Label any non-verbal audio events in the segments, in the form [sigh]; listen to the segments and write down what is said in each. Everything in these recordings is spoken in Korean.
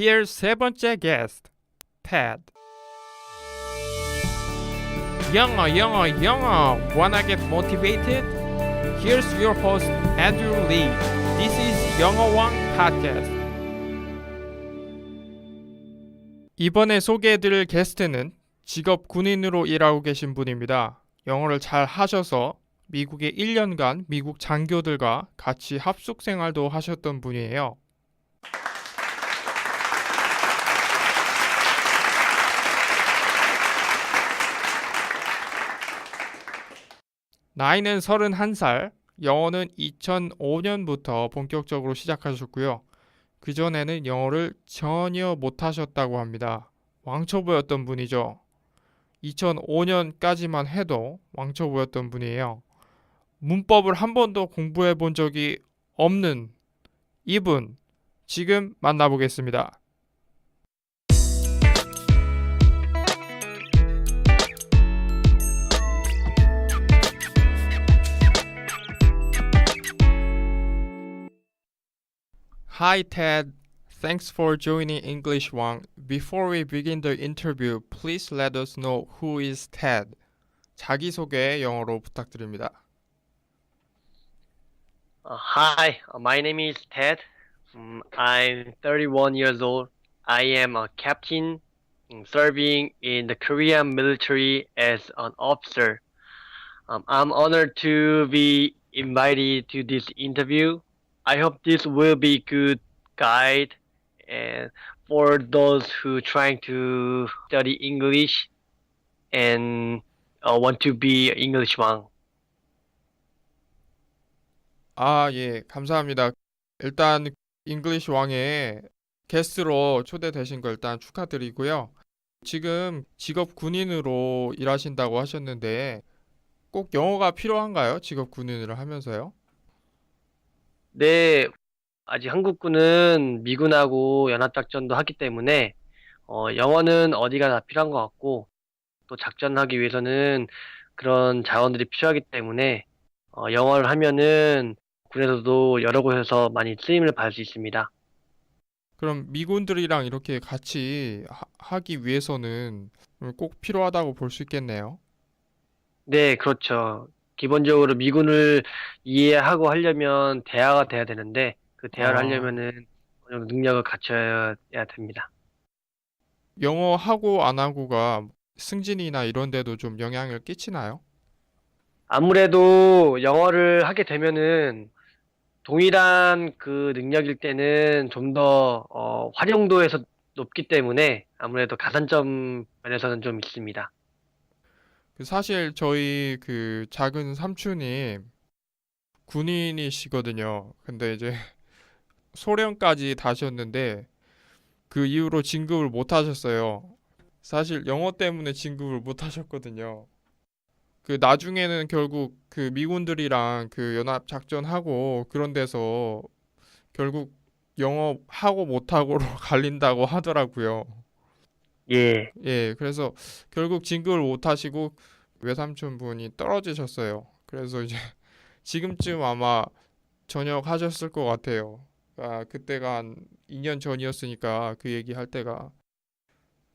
Here's 세 번째 guest, Ted. 영어, 영어, 영어. Wanna get motivated? Here's your host, Andrew Lee. This is 영어왕 Podcast. 이번에 소개해드릴 게스트는 직업 군인으로 일하고 계신 분입니다. 영어를 잘 하셔서 미국에 1년간 미국 장교들과 같이 합숙 생활도 하셨던 분이에요. 나이는 31살, 영어는 2005년부터 본격적으로 시작하셨고요. 그전에는 영어를 전혀 못하셨다고 합니다. 왕초보였던 분이죠. 2005년까지만 해도 왕초보였던 분이에요. 문법을 한 번도 공부해 본 적이 없는 이분, 지금 만나보겠습니다. Hi, Ted. Thanks for joining English One. Before we begin the interview, please let us know who is Ted. 자기소개 영어로 부탁드립니다. Uh, hi, uh, my name is Ted. Um, I'm 31 years old. I am a captain um, serving in the Korean military as an officer. Um, I'm honored to be invited to this interview. I hope this will be good guide and for those who trying to study English and uh, want to be English one. 아, 예, 감사합니다. 일단 잉글리시 왕에 게스트로 초대되신 거 일단 축하드리고요. 지금 직업 군인으로 일하신다고 하셨는데 꼭 영어가 필요한가요? 직업 군인을 하면서요? 네, 아직 한국군은 미군하고 연합작전도 하기 때문에 어, 영어는 어디가 다 필요한 것 같고 또 작전하기 위해서는 그런 자원들이 필요하기 때문에 어, 영어를 하면은 군에서도 여러 곳에서 많이 쓰임을 받을 수 있습니다. 그럼 미군들이랑 이렇게 같이 하, 하기 위해서는 꼭 필요하다고 볼 수 있겠네요. 네, 그렇죠. 기본적으로 미군을 이해하고 하려면 대화가 돼야 되는데 그 대화를 아. 하려면은 어느 정도 능력을 갖춰야 됩니다. 영어 하고 안 하고가 승진이나 이런 데도 좀 영향을 끼치나요? 아무래도 영어를 하게 되면은 동일한 그 능력일 때는 좀더 어, 활용도에서 높기 때문에 아무래도 가산점 면에서는 좀 있습니다. 그 사실 저희 그 작은 삼촌이 군인이시거든요. 근데 이제 [laughs] 소련까지 다셨는데 그 이후로 진급을 못 하셨어요. 사실 영어 때문에 진급을 못 하셨거든요. 그 나중에는 결국 그 미군들이랑 그 연합 작전하고 그런 데서 결국 영어 하고 못 하고로 [laughs] 갈린다고 하더라고요. 예, 예, 그래서 결국 진급을 못 하시고 외삼촌 분이 떨어지셨어요. 그래서 이제 [laughs] 지금쯤 아마 전역하셨을 것 같아요. 아, 그때가 한 2년 전이었으니까 그 얘기 할 때가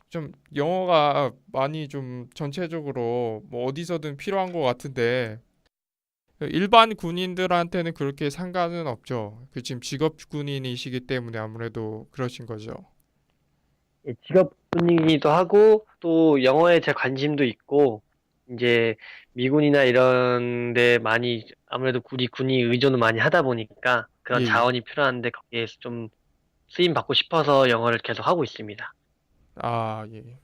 좀 영어가 많이 좀 전체적으로 뭐 어디서든 필요한 것 같은데 일반 군인들한테는 그렇게 상관은 없죠. 그 지금 직업 군인이시기 때문에 아무래도 그러신 거죠. 예, 직업군이기도 하고 또 영어에 제 관심도 있고 이제 미군이나 이런 데 많이 아무래도 우리 군이 의존을 많이 하다 보니까 그런 예. 자원이 필요한데 거기에서 좀 쓰임 받고 싶어서 영어를 계속 하고 있습니다. 아, 예.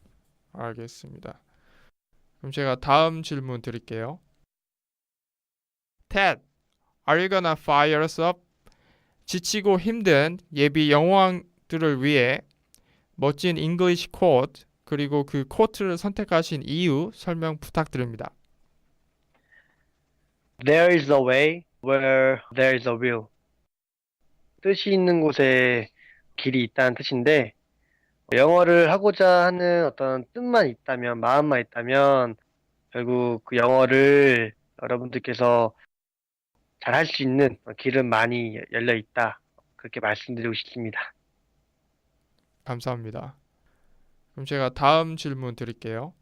알겠습니다. 그럼 제가 다음 질문 드릴게요. Ted, are you gonna fire us up? 지치고 힘든 예비 영어왕들을 위해 멋진 잉글리시 코트 그리고 그 코트를 선택하신 이유 설명 부탁드립니다. There is a way where there is a will. 뜻이 있는 곳에 길이 있다는 뜻인데, 영어를 하고자 하는 어떤 뜻만 있다면, 마음만 있다면, 결국 그 영어를 여러분들께서 잘 할 수 있는 길은 많이 열려 있다. 그렇게 말씀드리고 싶습니다. 감사합니다. 그럼 제가 다음 질문 드릴게요.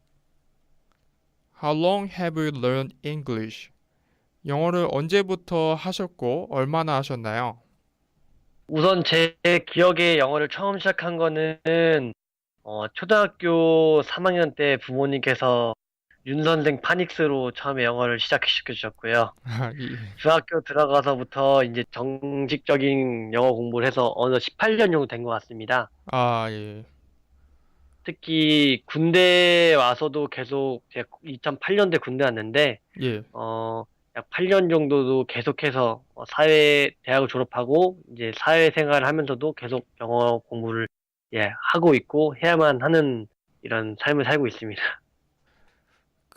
How long have you learned English? 영어를 언제부터 하셨고 얼마나 하셨나요? 우선 제 기억에 영어를 처음 시작한 거는 어, 초등학교 3학년 때 부모님께서 윤 선생 파닉스로 처음에 영어를 시작시켜 주셨고요. [laughs] 아, 이- 중학교 들어가서부터 이제 정식적인 영어 공부를 해서 어느 18년 정도 된 것 같습니다. 아, 예. 특히 군대 와서도 계속 제가 2008년대 군대 왔는데 예. 어, 약 8년 정도도 계속해서 어, 사회 대학을 졸업하고 이제 사회 생활을 하면서도 계속 영어 공부를 예, 하고 있고 해야만 하는 이런 삶을 살고 있습니다.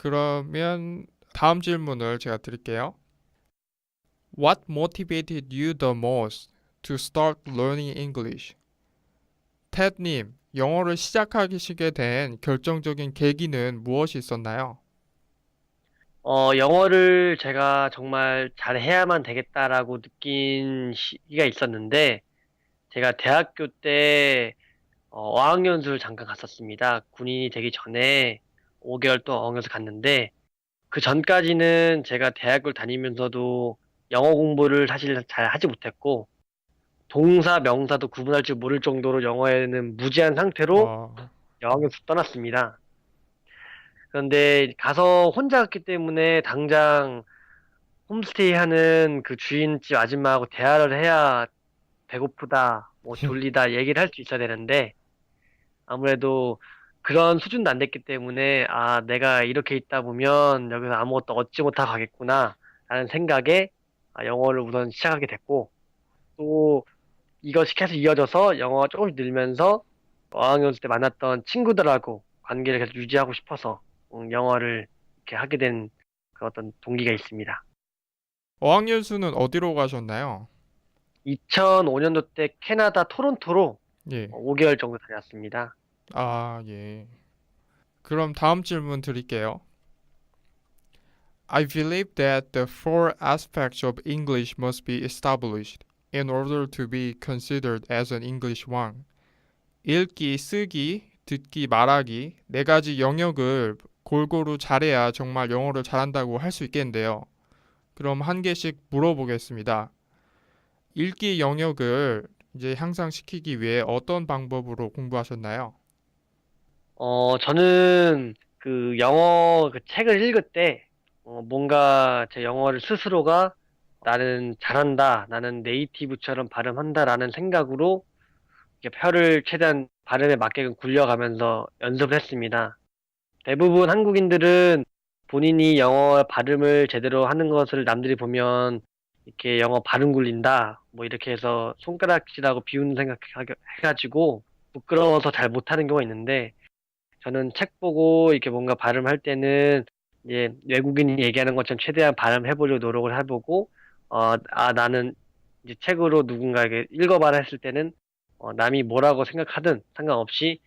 그러면 다음 질문을 제가 드릴게요. What motivated you the most to start learning English? 테드님, 영어를 시작하시게 된 결정적인 계기는 무엇이 있었나요? 어, 영어를 제가 정말 잘해야만 되겠다라고 느낀 시기가 있었는데 제가 대학교 때 어, 어학연수를 잠깐 갔었습니다. 군인이 되기 전에 5개월 동안 어학연수 갔는데 그 전까지는 제가 대학을 다니면서도 영어 공부를 사실 잘 하지 못했고 동사, 명사도 구분할 줄 모를 정도로 영어에는 무지한 상태로 어, 여학연수 떠났습니다. 그런데 가서 혼자 갔기 때문에 당장 홈스테이 하는 그 주인집 아줌마하고 대화를 해야 배고프다, 뭐 [laughs] 졸리다 얘기를 할 수 있어야 되는데 아무래도 그런 수준도 안 됐기 때문에 아, 내가 이렇게 있다 보면 여기서 아무것도 얻지 못하고 가겠구나 라는 생각에 아, 영어를 우선 시작하게 됐고 또 이것이 계속 이어져서 영어가 조금씩 늘면서 어학연수 때 만났던 친구들하고 관계를 계속 유지하고 싶어서 음, 영어를 이렇게 하게 된 그 어떤 동기가 있습니다. 어학연수는 어디로 가셨나요? 2005년도 때 캐나다 토론토로 예. 5개월 정도 다녔습니다. 아, 예. 그럼 다음 질문 드릴게요. I believe that the four aspects of English must be established in order to be considered as an English one. 읽기, 쓰기, 듣기, 말하기 네 가지 영역을 골고루 잘해야 정말 영어를 잘한다고 할 수 있겠는데요. 그럼 한 개씩 물어보겠습니다. 읽기 영역을 이제 향상시키기 위해 어떤 방법으로 공부하셨나요? 어, 저는 그 영어 그 책을 읽을 때 어, 뭔가 제 영어를 스스로가 나는 잘한다, 나는 네이티브처럼 발음한다라는 생각으로 이렇게 혀를 최대한 발음에 맞게끔 굴려가면서 연습을 했습니다. 대부분 한국인들은 본인이 영어 발음을 제대로 하는 것을 남들이 보면 이렇게 영어 발음 굴린다, 뭐 이렇게 해서 손가락질하고 비웃는 생각 해가지고 부끄러워서 잘 못하는 경우가 있는데 저는 책 보고 이렇게 뭔가 발음할 때는 이제 외국인이 얘기하는 것처럼 최대한 발음해보려고 노력을 해보고 어, 아 나는 이제 책으로 누군가에게 읽어봐라 했을 때는 어, 남이 뭐라고 생각하든 상관없이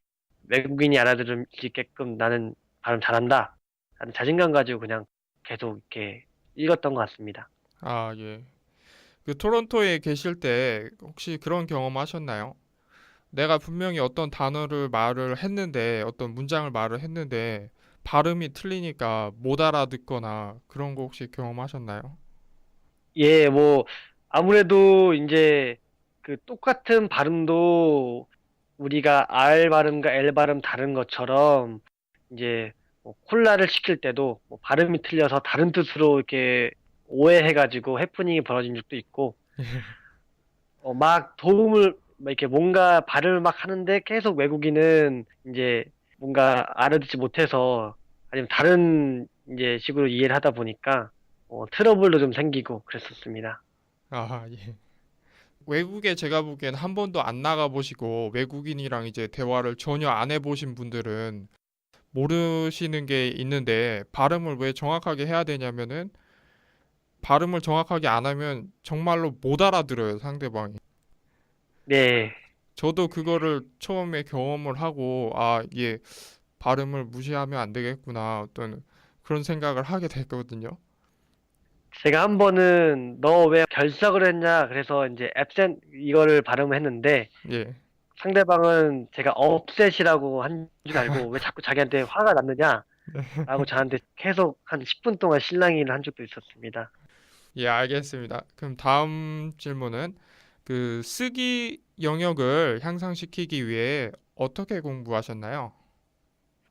외국인이 알아들을 수 있게끔 나는 발음 잘한다 라는 자신감 가지고 그냥 계속 이렇게 읽었던 것 같습니다. 아, 예. 그 토론토에 계실 때 혹시 그런 경험 하셨나요? 내가 분명히 어떤 단어를 말을 했는데, 어떤 문장을 말을 했는데, 발음이 틀리니까 못 알아듣거나 그런 거 혹시 경험하셨나요? 예, 뭐, 아무래도 이제 그 똑같은 발음도 우리가 R 발음과 L 발음 다른 것처럼 이제 뭐 콜라를 시킬 때도 뭐 발음이 틀려서 다른 뜻으로 이렇게 오해해가지고 해프닝이 벌어진 적도 있고, 어, 막 도움을, 막 이렇게 뭔가 발음을 막 하는데 계속 외국인은 이제 뭔가 알아듣지 못해서 아니면 다른 이제 식으로 이해를 하다 보니까 어, 트러블도 좀 생기고 그랬었습니다. 아, 예. 외국에 제가 보기엔 한 번도 안 나가 보시고 외국인이랑 이제 대화를 전혀 안 해보신 분들은 모르시는 게 있는데 발음을 왜 정확하게 해야 되냐면은 발음을 정확하게 안 하면 정말로 못 알아들어요, 상대방이. 네, 저도 그거를 처음에 경험을 하고 아, 이게 발음을 무시하면 안 되겠구나 어떤 그런 생각을 하게 됐거든요. 제가 한 번은 너 왜 결석을 했냐 그래서 이제 absent 이거를 발음을 했는데 예. 상대방은 제가 업셋이라고 한 줄 알고 [laughs] 왜 자꾸 자기한테 화가 났느냐? 라고 저한테 계속 한 10분 동안 실랑이를 한 적도 있었습니다. 예, 알겠습니다. 그럼 다음 질문은 그 쓰기 영역을 향상시키기 위해 어떻게 공부하셨나요?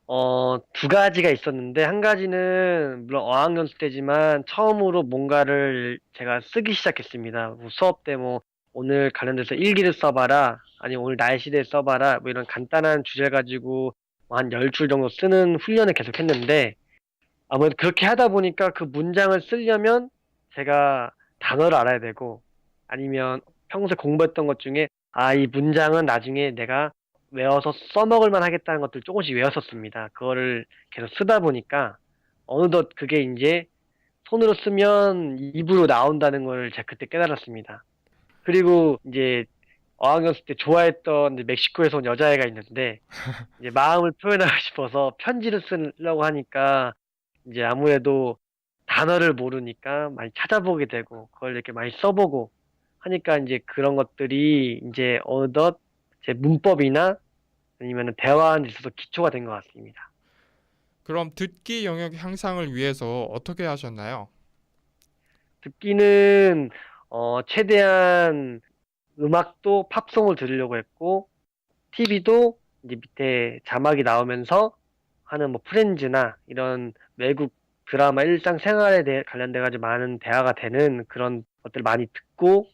어, 두 가지가 있었는데, 한 가지는, 물론 어학연수 때지만, 처음으로 뭔가를 제가 쓰기 시작했습니다. 뭐 수업 때 뭐, 오늘 관련돼서 일기를 써봐라, 아니, 오늘 날씨를 써봐라, 뭐 이런 간단한 주제 가지고 뭐한 10줄 정도 쓰는 훈련을 계속 했는데, 아무래도 그렇게 하다 보니까 그 문장을 쓰려면 제가 단어를 알아야 되고, 아니면 평소에 공부했던 것 중에, 아, 이 문장은 나중에 내가 외워서 써먹을 만 하겠다는 것들 조금씩 외웠었습니다. 그거를 계속 쓰다 보니까 어느덧 그게 이제 손으로 쓰면 입으로 나온다는 걸 제가 그때 깨달았습니다. 그리고 이제 어학연수 때 좋아했던 멕시코에서 온 여자애가 있는데 [laughs] 이제 마음을 표현하고 싶어서 편지를 쓰려고 하니까 이제 아무래도 단어를 모르니까 많이 찾아보게 되고 그걸 이렇게 많이 써보고 하니까 이제 그런 것들이 이제 어느덧 제 문법이나 아니면 대화하는 데 있어서 기초가 된 것 같습니다. 그럼 듣기 영역 향상을 위해서 어떻게 하셨나요? 듣기는 어, 최대한 음악도 팝송을 들으려고 했고 TV도 이제 밑에 자막이 나오면서 하는 뭐 프렌즈나 이런 외국 드라마 일상생활에 대해 관련돼 가지고 많은 대화가 되는 그런 것들을 많이 듣고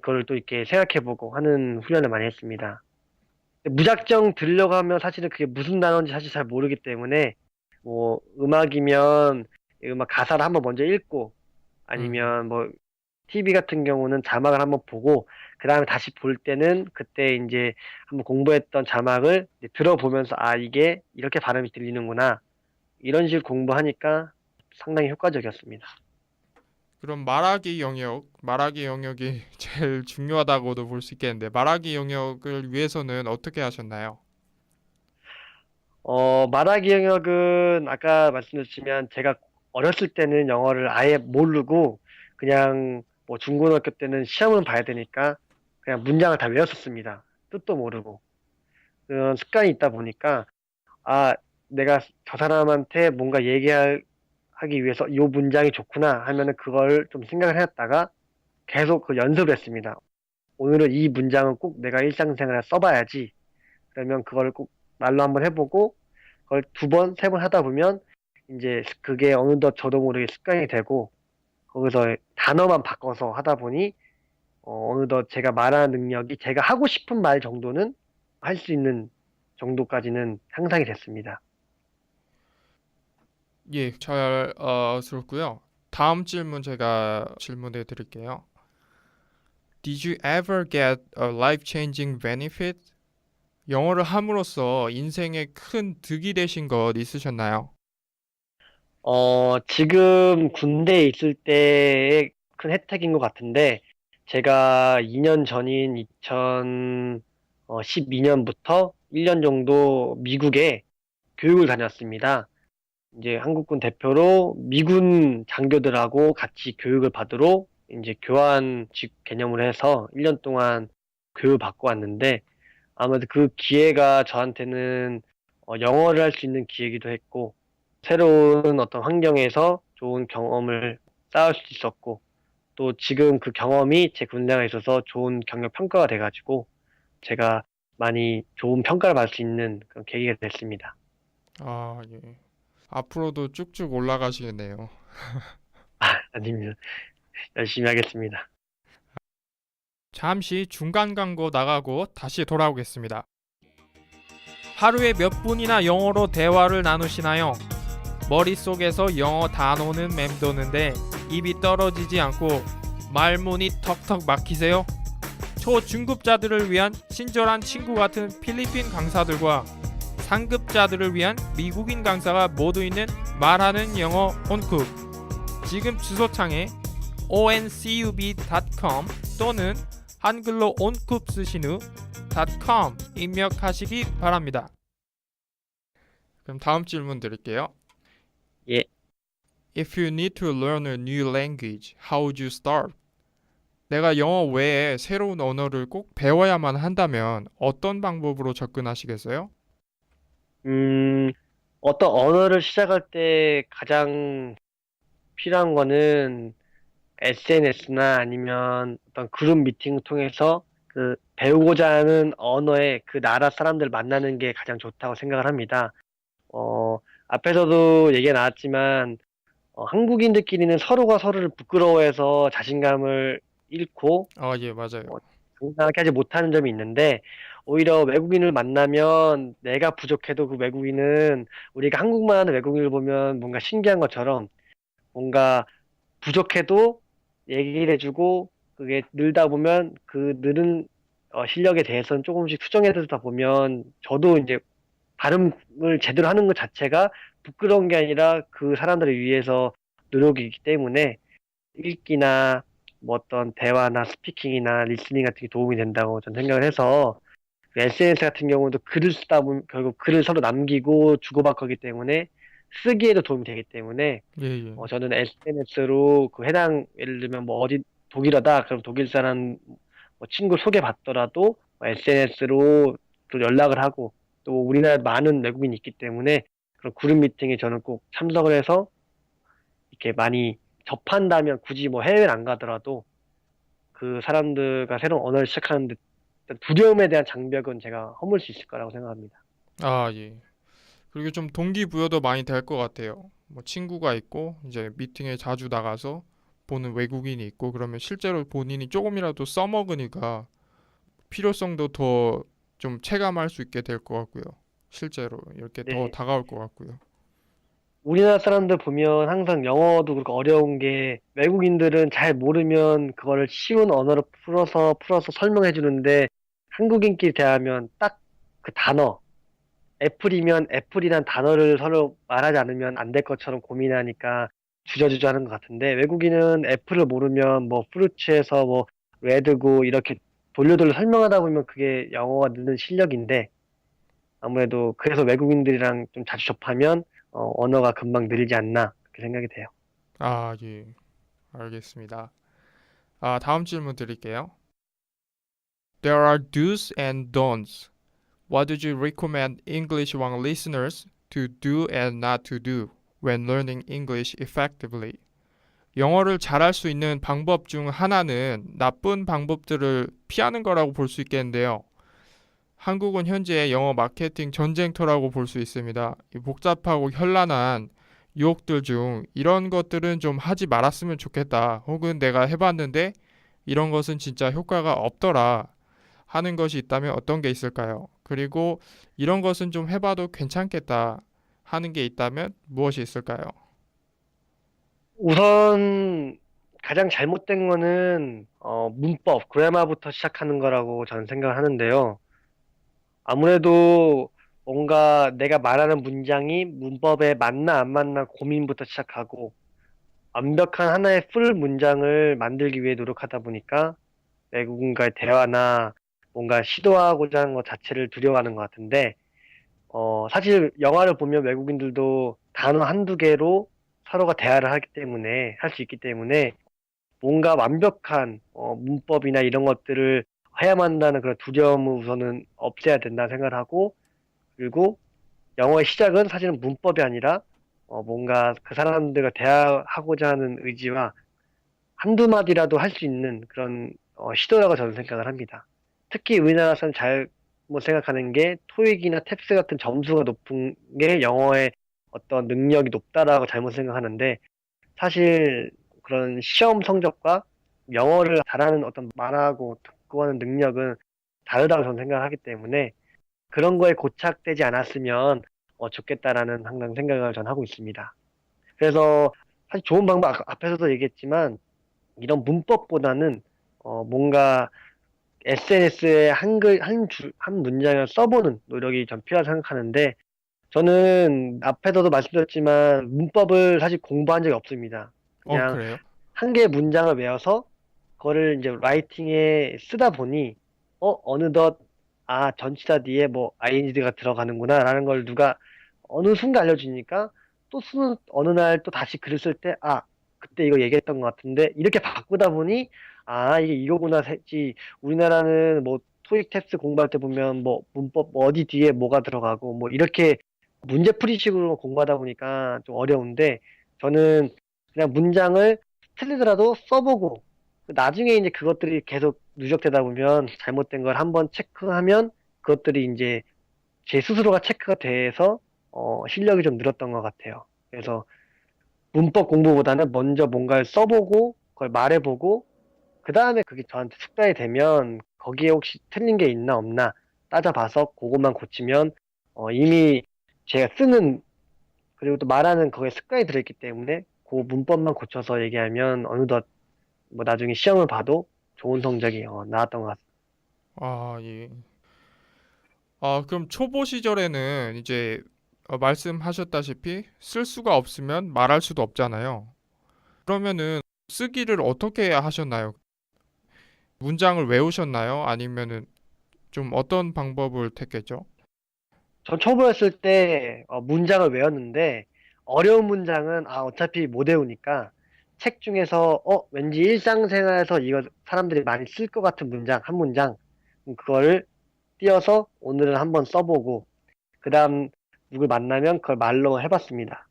그걸 또 이렇게 생각해보고 하는 훈련을 많이 했습니다. 무작정 들으려고 하면 사실은 그게 무슨 단어인지 사실 잘 모르기 때문에 뭐 음악이면 이 음악 가사를 한번 먼저 읽고 아니면 뭐 TV 같은 경우는 자막을 한번 보고 그 다음에 다시 볼 때는 그때 이제 한번 공부했던 자막을 들어보면서 아 이게 이렇게 발음이 들리는구나 이런 식으로 공부하니까 상당히 효과적이었습니다. 그럼 말하기 영역, 말하기 영역이 [laughs] 제일 중요하다고도 볼 수 있겠는데 말하기 영역을 위해서는 어떻게 하셨나요? 어, 말하기 영역은 아까 말씀드렸지만 제가 어렸을 때는 영어를 아예 모르고 그냥 뭐 중고등학교 때는 시험은 봐야 되니까 그냥 문장을 다 외웠었습니다. 뜻도 모르고. 그런 습관이 있다 보니까 아, 내가 저 사람한테 뭔가 얘기 하기 위해서 이 문장이 좋구나 하면은 그걸 좀 생각을 해놨다가 계속 그 연습을 했습니다. 오늘은 이 문장은 꼭 내가 일상생활에 써봐야지. 그러면 그걸 꼭 말로 한번 해보고 그걸 두 번, 세 번 하다 보면 이제 그게 어느덧 저도 모르게 습관이 되고 거기서 단어만 바꿔서 하다 보니 어, 어느덧 제가 말하는 능력이 제가 하고 싶은 말 정도는 할 수 있는 정도까지는 향상이 됐습니다. 예, 잘 어, 들었고요. 다음 질문 제가 질문해 드릴게요. Did you ever get a life-changing benefit? 영어를 함으로써 인생에 큰 득이 되신 것 있으셨나요? 어, 지금 군대에 있을 때의 큰 혜택인 것 같은데, 제가 2년 전인 2012년부터 1년 정도 미국에 교육을 다녔습니다. 이제 한국군 대표로 미군 장교들하고 같이 교육을 받으러 이제 교환직 개념으로 해서 1년 동안 교육을 받고 왔는데, 아무래도 그 기회가 저한테는 어, 영어를 할 수 있는 기회이기도 했고, 새로운 어떤 환경에서 좋은 경험을 쌓을 수 있었고, 또 지금 그 경험이 제 군대가 있어서 좋은 경력 평가가 돼가지고, 제가 많이 좋은 평가를 받을 수 있는 그런 계기가 됐습니다. 아, 예. 앞으로도 쭉쭉 올라가시겠네요. [laughs] 아닙니다. 열심히 하겠습니다. 잠시 중간 광고 나가고 다시 돌아오겠습니다. 하루에 몇 분이나 영어로 대화를 나누시나요? 머릿속에서 영어 단어는 맴도는데 입이 떨어지지 않고 말문이 턱턱 막히세요? 초중급자들을 위한 친절한 친구 같은 필리핀 강사들과 상급자들을 위한 미국인 강사가 모두 있는 말하는 영어 온쿡 지금 주소창에 oncub.com 또는 한글로 온쿱 쓰신 후 .com 입력하시기 바랍니다. 그럼 다음 질문 드릴게요. 예. If you need to learn a new language, how would you start? 내가 영어 외에 새로운 언어를 꼭 배워야만 한다면 어떤 방법으로 접근하시겠어요? 음, 어떤 언어를 시작할 때 가장 필요한 거는 SNS나 아니면 어떤 그룹 미팅을 통해서 그 배우고자 하는 언어의 그 나라 사람들 만나는 게 가장 좋다고 생각을 합니다. 어, 앞에서도 얘기가 나왔지만 어, 한국인들끼리는 서로가 서로를 부끄러워해서 자신감을 잃고 아, 예, 맞아요. 당당하게 하지 못하는 점이 있는데 오히려 외국인을 만나면 내가 부족해도 그 외국인은 우리가 하는 외국인을 보면 뭔가 신기한 것처럼 뭔가 부족해도 얘기를 해주고 그게 늘다 보면 그 늘은 어, 실력에 대해서는 조금씩 수정해 주다 보면 저도 이제 발음을 제대로 하는 것 자체가 부끄러운 게 아니라 그 사람들을 위해서 노력이기 때문에 읽기나 뭐 어떤 대화나 스피킹이나 리스닝 같은 게 도움이 된다고 저는 생각을 해서 SNS 같은 경우도 글을 쓰다 보면 결국 글을 서로 남기고 주고받기 때문에 쓰기에도 도움이 되기 때문에 예, 예. 어, 저는 SNS로 그 해당 예를 들면 뭐 어디 독일어다 그럼 독일 사람 뭐 친구 소개받더라도 SNS로 또 연락을 하고 또 우리나라에 많은 외국인이 있기 때문에 그런 그룹 미팅에 저는 꼭 참석을 해서 이렇게 많이 접한다면 굳이 뭐 해외를 안 가더라도 그 사람들과 새로운 언어를 시작하는데 일단 두려움에 대한 장벽은 제가 허물 수 있을 거라고 생각합니다. 아, 예. 그리고 좀 동기부여도 많이 될 것 같아요. 뭐 친구가 있고 이제 미팅에 자주 나가서 보는 외국인이 있고 그러면 실제로 본인이 조금이라도 써먹으니까 필요성도 더 좀 체감할 수 있게 될 것 같고요. 실제로 이렇게 더 네. 다가올 것 같고요. 우리나라 사람들 보면 항상 영어도 그렇고 어려운 게 외국인들은 잘 모르면 그거를 쉬운 언어로 풀어서 풀어서 설명해 주는데 한국인끼리 대하면 딱 그 단어 애플이면 애플이란 단어를 서로 말하지 않으면 안 될 것처럼 고민하니까 주저주저 하는 것 같은데 외국인은 애플을 모르면 뭐 프루츠에서 뭐 레드고 이렇게 돌려 돌려 설명하다 보면 그게 영어가 느는 실력인데 아무래도 그래서 외국인들이랑 좀 자주 접하면 어, 언어가 금방 늘지 않나 그렇게 생각이 돼요. 아, 예. 알겠습니다. 아, 다음 질문 드릴게요. There are do's and don'ts. What do you recommend English One listeners to do and not to do when learning English effectively? 영어를 잘할 수 있는 방법 중 하나는 나쁜 방법들을 피하는 거라고 볼 수 있겠는데요. 한국은 현재 영어 마케팅 전쟁터라고 볼 수 있습니다. 이 복잡하고 현란한 유혹들 중 이런 것들은 좀 하지 말았으면 좋겠다. 혹은 내가 해봤는데 이런 것은 진짜 효과가 없더라. 하는 것이 있다면 어떤 게 있을까요? 그리고 이런 것은 좀 해봐도 괜찮겠다. 하는 게 있다면 무엇이 있을까요? 우선 가장 잘못된 거는 어, 문법, 그래마부터 시작하는 거라고 저는 생각을 하는데요. 아무래도 뭔가 내가 말하는 문장이 문법에 맞나 안 맞나 고민부터 시작하고 완벽한 하나의 풀 문장을 만들기 위해 노력하다 보니까 외국인과의 대화나 뭔가 시도하고자 하는 것 자체를 두려워하는 것 같은데 어, 사실 영화를 보면 외국인들도 단어 한두 개로 서로가 대화를 하기 때문에 할 수 있기 때문에 뭔가 완벽한 어, 문법이나 이런 것들을 해야만 한다는 그런 두려움을 우선은 없애야 된다 생각을 하고 그리고 영어의 시작은 사실은 문법이 아니라 어, 뭔가 그 사람들과 대화하고자 하는 의지와 한두 마디라도 할 수 있는 그런 어, 시도라고 저는 생각을 합니다. 특히 우리나라 사람 잘못 생각하는 게 토익이나 탭스 같은 점수가 높은 게 영어의 어떤 능력이 높다라고 잘못 생각하는데 사실 그런 시험 성적과 영어를 잘하는 어떤 말하고 하는 능력은 다르다고 저는 생각하기 때문에 그런 거에 고착되지 않았으면 어, 좋겠다라는 항상 생각을 전 하고 있습니다. 그래서 사실 좋은 방법 앞에서도 얘기했지만 이런 문법보다는 어, 뭔가 SNS에 한글 한 줄, 한 문장을 써보는 노력이 전 필요하다고 생각하는데 저는 앞에서도 말씀드렸지만 문법을 사실 공부한 적이 없습니다. 어, 그냥 그래요? 한 개의 문장을 외워서 그거를 이제 라이팅에 쓰다 보니 어 어느덧 아 전치사 뒤에 뭐 ing가 들어가는구나 라는 걸 누가 어느 순간 알려주니까 또 쓰는 어느 날 또 다시 글을 쓸 때 아 그때 이거 얘기했던 것 같은데 이렇게 바꾸다 보니 아, 이게 이거구나 했지. 우리나라는 뭐 토익 테스트 공부할 때 보면 뭐 문법 뭐 어디 뒤에 뭐가 들어가고 뭐 이렇게 문제풀이식으로 공부하다 보니까 좀 어려운데 저는 그냥 문장을 틀리더라도 써보고 나중에 이제 그것들이 계속 누적되다 보면 잘못된 걸 한번 체크하면 그것들이 이제 제 스스로가 체크가 돼서 어, 실력이 좀 늘었던 것 같아요. 그래서 문법 공부보다는 먼저 뭔가를 써보고 그걸 말해보고 그 다음에 그게 저한테 숙달이 되면 거기에 혹시 틀린 게 있나 없나 따져봐서 그것만 고치면 어, 이미 제가 쓰는 그리고 또 말하는 거기에 습관이 들어있기 때문에 그 문법만 고쳐서 얘기하면 어느덧 뭐 나중에 시험을 봐도 좋은 성적이 어, 나왔던 것 같습니다. 아, 예. 아, 그럼 초보 시절에는 이제 어, 말씀하셨다시피 쓸 수가 없으면 말할 수도 없잖아요. 그러면은 쓰기를 어떻게 하셨나요? 문장을 외우셨나요? 아니면은 좀 어떤 방법을 택했죠? 전 초보였을 때 어, 문장을 외웠는데 어려운 문장은 아 어차피 못 외우니까 책 중에서 어 왠지 일상생활에서 이거 사람들이 많이 쓸 것 같은 문장 한 문장 음, 그거를 띄어서 오늘은 한번 써보고 그 다음 누굴 만나면 그걸 말로 해봤습니다.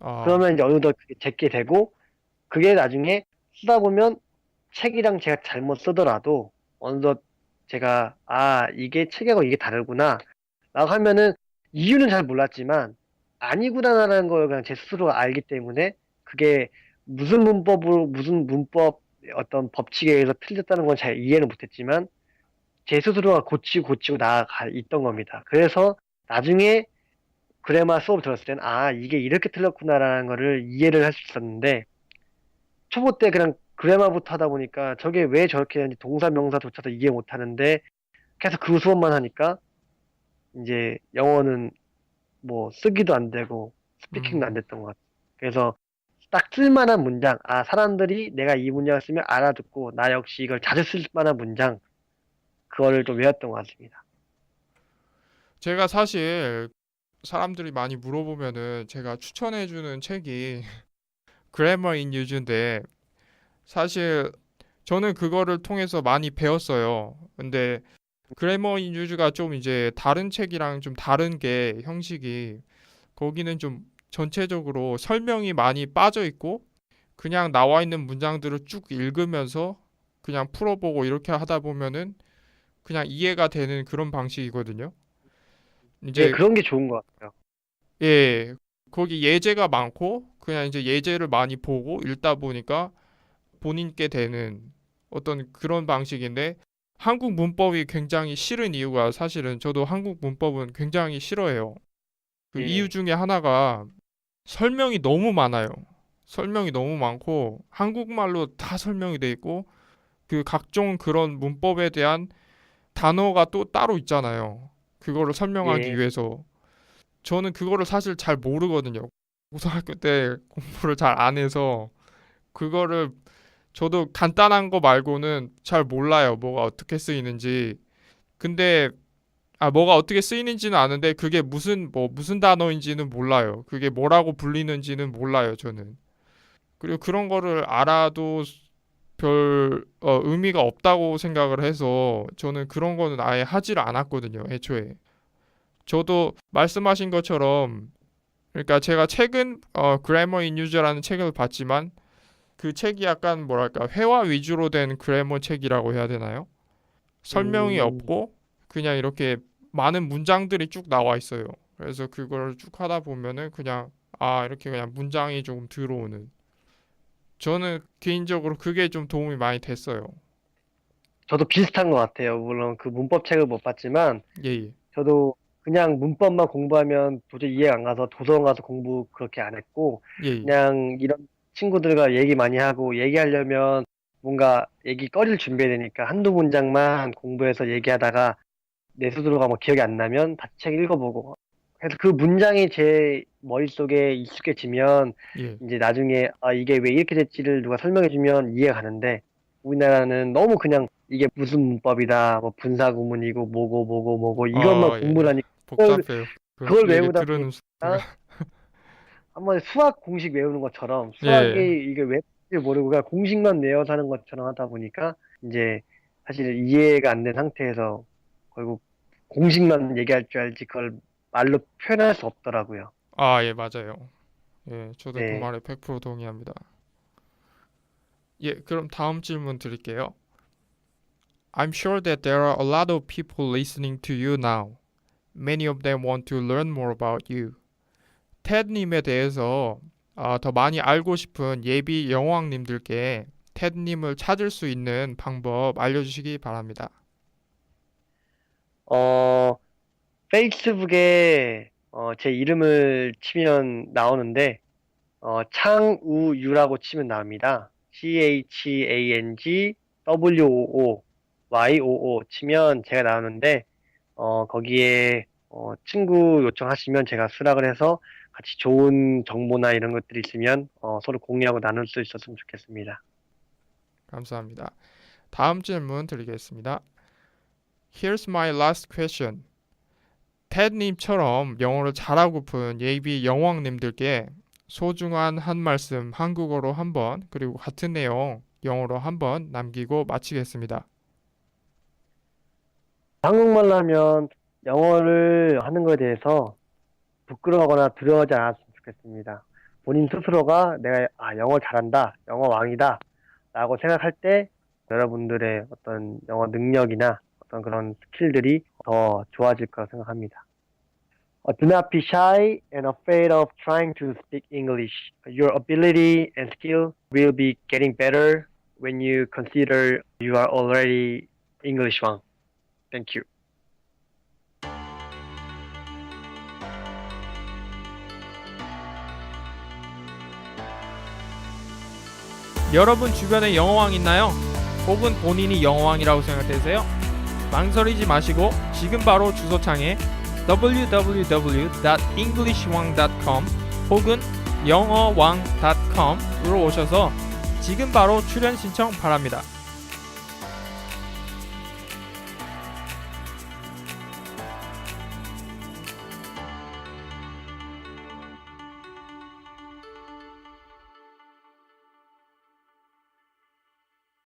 아, 그러면 이제 어느덧 제게 되고 그게 나중에 쓰다 보면 책이랑 제가 잘못 쓰더라도 어느덧 제가 아 이게 책하고 이게 다르구나 라고 하면은 이유는 잘 몰랐지만 아니구나라는 걸 그냥 제 스스로 알기 때문에 그게 무슨 문법으로 무슨 문법 어떤 법칙에 의해서 틀렸다는 건 잘 이해는 못했지만 제 스스로가 고치고 고치고 나아가 있던 겁니다. 그래서 나중에 그래마 수업 들었을 때는 아 이게 이렇게 틀렸구나라는 거를 이해를 할 수 있었는데 초보 때 그냥 그래마부터 하다 보니까 저게 왜 저렇게 되는지 동사 명사조차도 이해 못 하는데 계속 그 수업만 하니까 이제 영어는 뭐 쓰기도 안 되고 스피킹도 안 음. 됐던 것 같아요. 그래서 딱 쓸만한 문장, 아 사람들이 내가 이 문장을 쓰면 알아듣고 나 역시 이걸 자주 쓸 만한 문장 그거를 좀 외웠던 것 같습니다. 제가 사실 사람들이 많이 물어보면은 제가 추천해주는 책이 [laughs] Grammar in Use인데 사실 저는 그거를 통해서 많이 배웠어요. 근데 Grammar in Use가 좀 이제 다른 책이랑 좀 다른 게 형식이 거기는 좀 전체적으로 설명이 많이 빠져 있고 그냥 나와 있는 문장들을 쭉 읽으면서 그냥 풀어보고 이렇게 하다 보면은 그냥 이해가 되는 그런 방식이거든요. 이제 이제 그런 게 좋은 것 같아요. 예, 거기 예제가 많고 그냥 이제 예제를 많이 보고 읽다 보니까 본인께 되는 어떤 그런 방식인데 한국 문법이 굉장히 싫은 이유가 사실은 저도 한국 문법은 굉장히 싫어해요. 그 예. 이유 중에 하나가 설명이 너무 많아요. 설명이 너무 많고 한국말로 다 설명이 돼 있고 그 각종 그런 문법에 대한 단어가 또 따로 있잖아요. 그거를 설명하기 예. 위해서 저는 그거를 사실 잘 모르거든요. 고등학교 때 공부를 잘 안 해서 그거를 저도 간단한 거 말고는 잘 몰라요. 뭐가 어떻게 쓰이는지. 근데 아 뭐가 어떻게 쓰이는지는 아는데 그게 무슨 뭐 무슨 단어인지는 몰라요. 그게 뭐라고 불리는지는 몰라요. 저는. 그리고 그런 거를 알아도 별 어, 의미가 없다고 생각을 해서 저는 그런 거는 아예 하지를 않았거든요. 애초에. 저도 말씀하신 것처럼 그러니까 제가 최근 어, Grammar in Use라는 책을 봤지만 그 책이 약간 뭐랄까 회화 위주로 된 그래머 책이라고 해야 되나요? 설명이 음. 없고 그냥 이렇게 많은 문장들이 쭉 나와 있어요. 그래서 그걸 쭉 하다 보면은 그냥 아 이렇게 그냥 문장이 조금 들어오는. 저는 개인적으로 그게 좀 도움이 많이 됐어요. 저도 비슷한 것 같아요. 물론 그 문법 책을 못 봤지만 예, 예. 저도 그냥 문법만 공부하면 도저히 이해가 안 가서 도서관 가서 공부 그렇게 안 했고 예, 예. 그냥 이런 친구들과 얘기 많이 하고 얘기하려면 뭔가 얘기 거리를 준비해야 되니까 한두 문장만 공부해서 얘기하다가 내 스스로가 뭐 기억이 안 나면 다시 책 읽어보고 그래서 그 문장이 제 머릿속에 익숙해지면 예. 이제 나중에 아 이게 왜 이렇게 됐지를 누가 설명해주면 이해가 가는데 우리나라는 너무 그냥 이게 무슨 문법이다 뭐 분사구문이고 뭐고 뭐고 뭐고 이것만 아, 예. 공부를 하니까 복잡해요. 그 그걸 외우다 보니까 [laughs] 한번 수학 공식 외우는 것처럼 수학이 예. 이게 왜 모르고 그냥 공식만 외워서 하는 것처럼 하다 보니까 이제 사실 이해가 안 된 상태에서 결국 공식만 얘기할 줄 알지 그걸 말로 표현할 수 없더라고요. 아, 예, 맞아요. 예, 저도 그 네. 말에 100% 동의합니다. 예, 그럼 다음 질문 드릴게요. I'm sure that there are a lot of people listening to you now. Many of them want to learn more about you. 테드님에 대해서 아, 더 많이 알고 싶은 예비 영왕님들께 테드님을 찾을 수 있는 방법 알려주시기 바랍니다. 어, 페이스북에 어, 제 이름을 치면 나오는데 어, 창우유라고 치면 나옵니다. C-H-A-N-G W-O-O Y-O-O 치면 제가 나오는데 어, 거기에 어, 친구 요청하시면 제가 수락을 해서 같이 좋은 정보나 이런 것들이 있으면 어, 서로 공유하고 나눌 수 있었으면 좋겠습니다. 감사합니다. 다음 질문 드리겠습니다. Here's my last question. 테드님처럼 영어를 잘하고픈 예비 영왕님들께 소중한 한 말씀 한국어로 한번 그리고 같은 내용 영어로 한번 남기고 마치겠습니다. 한국말로 하면 영어를 하는 것에 대해서 부끄러워하거나 두려워하지 않았으면 좋겠습니다. 본인 스스로가 내가 아, 영어 잘한다, 영어 왕이다 라고 생각할 때 여러분들의 어떤 영어 능력이나 어떤 그런 스킬들이 더 좋아질 거라 생각합니다. Uh, Do not be shy and afraid of trying to speak English. Your ability and skill will be getting better when you consider you are already English 왕. Thank you. 여러분 주변에 영어왕 있나요? 혹은 본인이 영어왕이라고 생각되세요? 망설이지 마시고 지금 바로 주소창에 www.englishwang.com 혹은 영어왕.com으로 오셔서 지금 바로 출연 신청 바랍니다.